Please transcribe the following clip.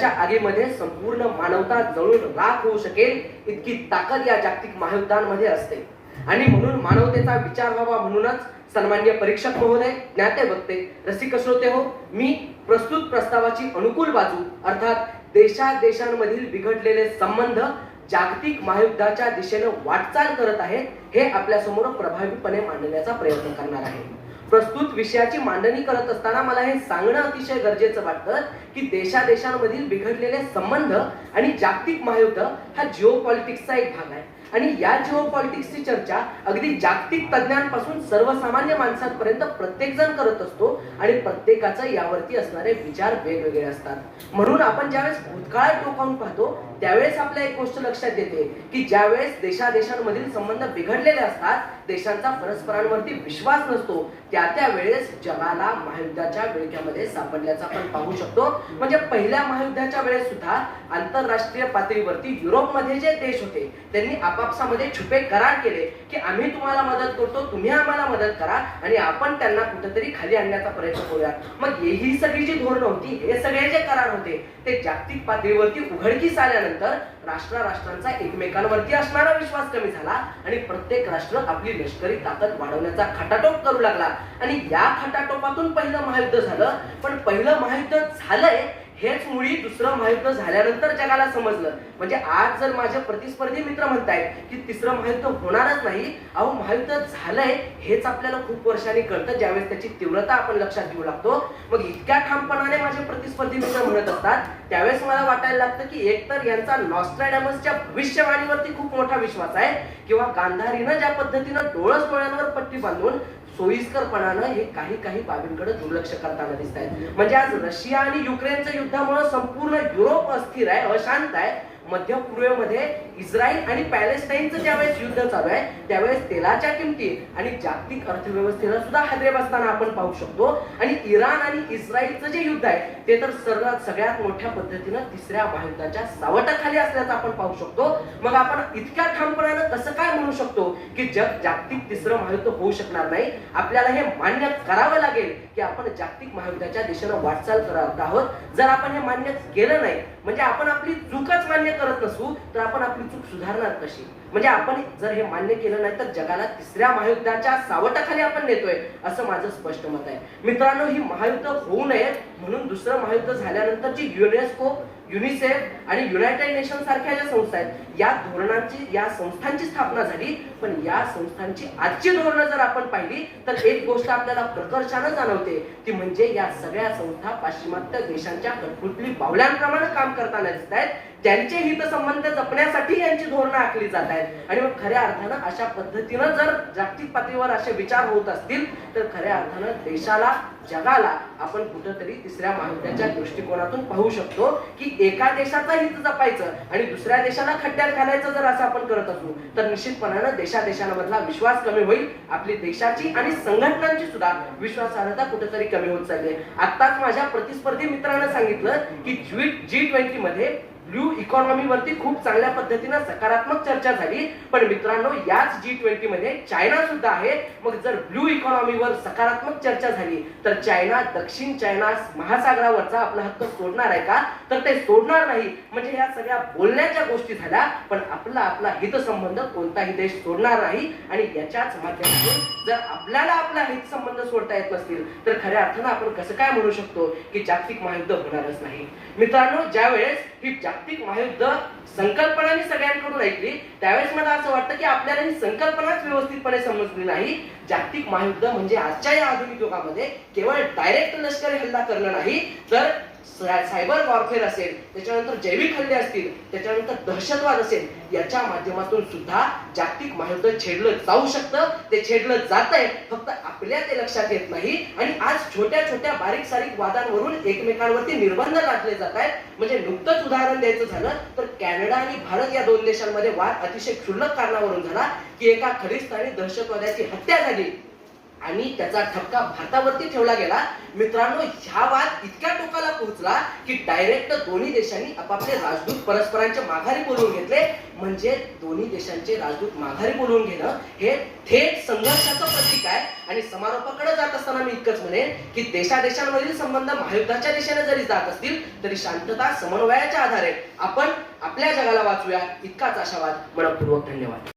युद्धाच्या आगीमध्ये संपूर्ण मानवता जळून राख होऊ शकेल इतकी ताकद या जागतिक महायुद्धांमध्ये असते. आणि म्हणून मानवतेचा विचार व्हावा म्हणूनच सन्मान्य परीक्षक महोदय ज्ञाते वक्ते रसिक श्रोते हो मी प्रस्तुत प्रस्तावाची अनुकूल बाजू अर्थात देशा देशांमधील बिघडलेले संबंध जागतिक महायुद्धाच्या दिशेनं वाटचाल करत आहेत हे आपल्यासमोर प्रभावीपणे मांडण्याचा प्रयत्न करणार आहे. प्रस्तुत विषयाची मांडणी करत असताना मला हे सांगणं अतिशय गरजेचं वाटतं की देशादेशांमधील बिघडलेले संबंध आणि जागतिक महायुद्ध हा जिओ पॉलिटिक्सचा एक भाग आहे. आणि या जिओ पॉलिटिक्सची चर्चा अगदी जागतिक तज्ज्ञांपासून सर्वसामान्य माणसांपर्यंत प्रत्येक जण करत असतो आणि प्रत्येकाचं यावरती असणारे विचार वेगवेगळे असतात. म्हणून आपण ज्यावेळेस भूतकाळात डोकावून पाहतो त्यावेळेस आपल्या एक गोष्ट लक्षात येते की ज्यावेळेस देशादेशांमधील संबंध बिघडलेले असतात देशांचा परस्परांवरती विश्वास नसतो त्या त्या वेळेस जगाला महायुद्धाच्या विळख्यामध्ये सापडल्याचं आपण पाहू शकतो. म्हणजे पहिल्या महायुद्धाच्या वेळेस सुद्धा आंतरराष्ट्रीय पातळीवरती युरोपमध्ये जे देश होते त्यांनी आपापसामध्ये छुपे करार केले की आम्ही तुम्हाला मदत करतो तुम्ही आम्हाला मदत करा आणि आपण त्यांना कुठेतरी खाली आणण्याचा प्रयत्न करूया. मग ही सगळी जी धोरणं होती हे सगळे जे करार होते ते जागतिक पातळीवरती उघडकीस आल्यानंतर राष्ट्र राष्ट्रांचा एकमेकांवरती असणारा विश्वास कमी झाला आणि प्रत्येक राष्ट्र आपली लष्करी ताकद वाढवण्याचा खटाटोप करू लागला. आणि या खटाटोपातून पहिलं महायुद्ध झालं. पण पहिलं महायुद्ध झालंय हेच मुळी दुसरं महायुद्ध झाल्यानंतर जगाला समजलं. म्हणजे आज जर माझे प्रतिस्पर्धी मित्र म्हणतायत की तिसरं महायुद्ध होणारच नाही अहो महायुद्ध झालंय हेच आपल्याला खूप वर्षांनी कळतं. ज्यावेळेस त्याची तीव्रता आपण लक्षात घेऊ लागतो. मग इतक्या ठामपणाने माझे प्रतिस्पर्धी मित्र म्हणत असतात त्यावेळेस मला वाटायला लागतं की एकतर यांचा नॉस्ट्रॅडॅमसच्या भविष्यवाणीवरती खूप मोठा विश्वास आहे किंवा गांधारीनं ज्या पद्धतीनं डोळस डोळ्यांवर पट्टी बांधून सोयीस्करपणानं हे काही काही बाबींकडे दुर्लक्ष करताना दिसत आहेत. म्हणजे आज रशिया आणि युक्रेनच्या युद्धामुळे संपूर्ण युरोप अस्थिर आहे अशांत आहे. मध्य पूर्वेमध्ये इस्रायल आणि पॅलेस्टाईनचं ज्यावेळेस युद्ध चालू आहे त्यावेळेस तेलाच्या किमती आणि जागतिक अर्थव्यवस्थेला सुद्धा हादरे बसताना आपण पाहू शकतो. आणि इराण आणि इस्रायलचं जे युद्ध आहे ते तर सर्वात सगळ्यात मोठ्या पद्धतीनं तिसऱ्या महायुद्धाच्या सावटाखाली असल्याचं आपण पाहू शकतो. मग आपण इतक्या ठामपणानं कसं काय म्हणू शकतो की जग जागतिक तिसरं महायुद्ध होऊ शकणार नाही? आपल्याला हे मान्य करावं लागेल की आपण जागतिक महायुद्धाच्या दिशेनं वाटचाल करत आहोत. जर आपण हे मान्य केलं नाही म्हणजे आपण आपली चूकच मान्य करत नसू तर आपण आपली चूक सुधारणार कशी? म्हणजे आपण जर हे मान्य केलं नाही तर जगाला तिसऱ्या महायुद्धाच्या सावटाखाली आपण नेतोय असं माझं स्पष्ट मत आहे. मित्रांनो ही महायुद्ध होऊ नयेत म्हणून दुसरं महायुद्ध झाल्यानंतरची युनेस्को युनिसेफ आणि युनायटेड नेशन सारख्या ज्या संस्था आहेत या धोरणांची या संस्थांची स्थापना झाली. पण या संस्थांची आजची धोरणं जर आपण पाहिली तर एक गोष्ट आपल्याला प्रकर्षानं जाणवते. ती म्हणजे या सगळ्या संस्था पाश्चिमात्य देशांच्या कठपुतली बावल्यांप्रमाणे काम करताना दिसत आहेत. त्यांचे हितसंबंध जपण्यासाठी यांची धोरणं आखली जात आहेत. आणि मग खऱ्या अर्थानं अशा पद्धतीनं जर जागतिक पातळीवर असे विचार होत असतील तर खऱ्या अर्थानं देशाला जगाला आपण कुठंतरी तिसऱ्या महायुद्धाच्या दृष्टिकोनातून पाहू शकतो की एका देशाचा हित जपायचं आणि दुसऱ्या देशाला खड्ड्यात घालायचं जर असं आपण करत असू तर निश्चितपणानं देशादेशांमधला विश्वास कमी होईल आपली देशाची आणि संघटनांची सुद्धा विश्वासार्हता कुठेतरी कमी होत चालली आहे. आताच माझ्या प्रतिस्पर्धी मित्रानं सांगितलं की जी ट्वेंटी मध्ये ब्ल्यू इकॉनॉमी वरती खूप चांगल्या पद्धतीनं सकारात्मक चर्चा झाली. पण मित्रांनो याच जी ट्वेंटी मध्ये चायना सुद्धा आहे. मग जर ब्ल्यू इकॉनॉमीवर सकारात्मक चर्चा झाली तर चायना दक्षिण चायना महासागरावरचा आपला हक्क सोडणार आहे का? तर ते सोडणार नाही. म्हणजे या सगळ्या बोलण्याच्या गोष्टी झाल्या पण आपला आपला हितसंबंध कोणताही देश सोडणार नाही. आणि याच्याच माध्यमातून जर आपल्याला आपला हितसंबंध सोडता येत नसतील तर खऱ्या अर्थानं आपण कसं काय म्हणू शकतो की जागतिक महायुद्ध होणारच नाही. मित्रांनो ज्यावेळेस ही जागतिक महायुद्ध संकल्पनाने सगळ्यांकडून ऐकली. त्यावेळेस मला असं वाटतं की आपल्याला ही संकल्पनाच व्यवस्थितपणे समजली नाही. जागतिक महायुद्ध म्हणजे आजच्या या आधुनिक युगामध्ये केवळ डायरेक्ट लष्करी हल्ला करणं नाही तर सायबर वॉरफेअर असेल त्याच्यानंतर जैविक हल्ले असतील त्याच्यानंतर दहशतवाद असेल याच्या माध्यमातून सुद्धा जागतिक महायुद्ध छेडलं जाऊ शकतं. ते छेडलं जात आहे फक्त आपल्या ते लक्षात येत नाही. आणि आज छोट्या छोट्या बारीक सारीक वादांवरून एकमेकांवरती निर्बंध लादले जात आहेत म्हणजे नुकतंच उदाहरण द्यायचं झालं तर कॅनडा आणि भारत या दोन देशांमध्ये वाद अतिशय क्षुल्लक कारणावरून झाला की एका खलिस्तानी दहशतवाद्याची हत्या झाली. आणि त्याचा ठपका भारतावरती ठेवला गेला. मित्रांनो ह्या वाद इतक्या टोकाला पोहोचला की डायरेक्ट दोन्ही देशांनी आपापले राजदूत परस्परांच्या माघारी बोलवून घेतले. म्हणजे दोन्ही देशांचे राजदूत माघारी बोलवून घेणं हे थेट संघर्षाचं प्रतीक आहे. आणि समारोपाकडे जात असताना मी इतकंच म्हणेन की देशादेशांमधील संबंध महायुद्धाच्या दिशेने जरी जात असतील तरी शांतता समन्वयाच्या आधारे आपण आपल्या जगाला वाचूया इतकाच आशावाद मनपूर्वक धन्यवाद.